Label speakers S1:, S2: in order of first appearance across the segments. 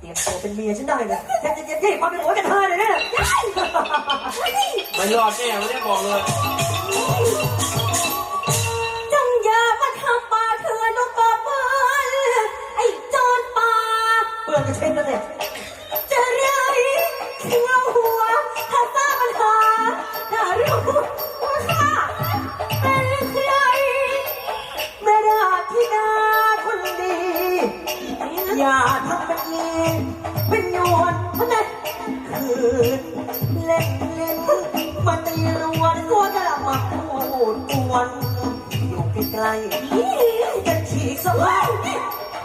S1: เตรียมตัวเป็นเมียฉันได้เลยฉันจะจะที่ความเป็นหัวกับเธอเลยเนะ
S2: ไม่รอดแน่ไม่ได้บอกเลย
S3: จงอย่ามาทำป่าเถื่อนนกกระเบือนไอ้โจรป่า
S1: เพื่อนก็เช่นกันเนี่ย
S3: จะ อ
S1: ย่าทำเป็นเย็นเป็นโยน
S3: ทำไม
S1: คืนเล่นเล่นมันตีรวนตัวจะมาพูดกวนอยู่ใกล้ๆจะฉีกสะพาย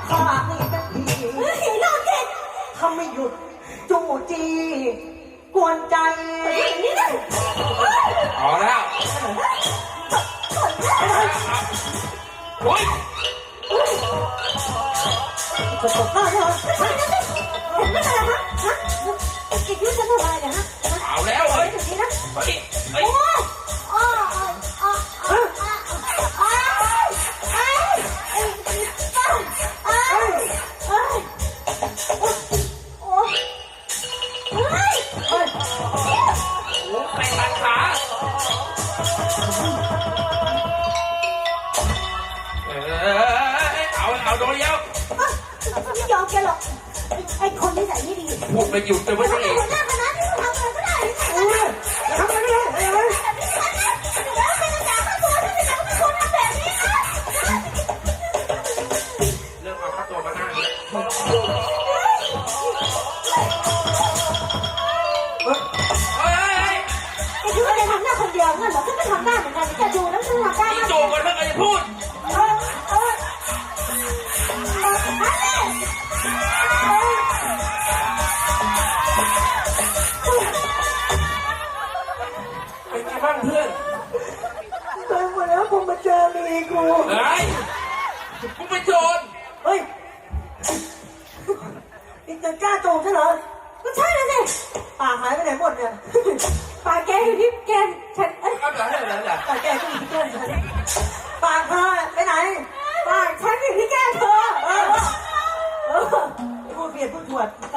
S1: ข้าให้เป็นผี
S3: เฮ้ยโลจิต
S1: ถ้าไม่หยุดจู้จี้ กวนใจ
S3: นี่นะ
S2: เอาแล้วโอ้ย
S1: จะตกหน้า เอา
S2: แล้วเฮ้ยเฮ้ยเฮ้ยแม่งรัดขาเออเอาเอาโดนเดียว
S3: ยอมแกหรอกไอ้คนที่ใส่ไม่ดี
S2: พูดไปหยุดแต่ว่า
S3: ถ้ง
S2: เป็
S3: นหัวหน้าคณะที่มึงทำอะไรก็ได้
S1: ทำอะไรไม่ได้ไม่
S3: ได้เริ่
S2: มเอาข้าตัวมาหน้าเฮ้
S1: ย
S3: ไอ้ที่มันทำไน้าคนเดียวงั้นเหรอฉันก็ทำหน้าเหมือนกันจะดูแล้วฉันทำได้
S2: นี่โจกกันเรื่
S3: องอะ
S2: ไรพู
S1: ด มาเจอมีกู
S2: เฮ้ยกูเป็นโจร
S1: เฮ้ยนี่จะกล้าโจมใช่เหรอ
S3: ก็ใช่นะสิ
S1: ปากหายไปไหนหมดเนี่ย
S3: ปากแกอยู่ที่แกนฉันเอ้ย
S2: เอาเหรอเหรอเหรอ
S1: ปากแกก็อยู่ที่แก้มฉันปากเธอไปไหน
S3: ปากฉันอยู่ที่แกนเธอ
S1: เออเออพูดเปลี่ยนพูดถวด
S2: ไ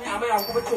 S2: ม่เอาไม่เอากูเป็นโจร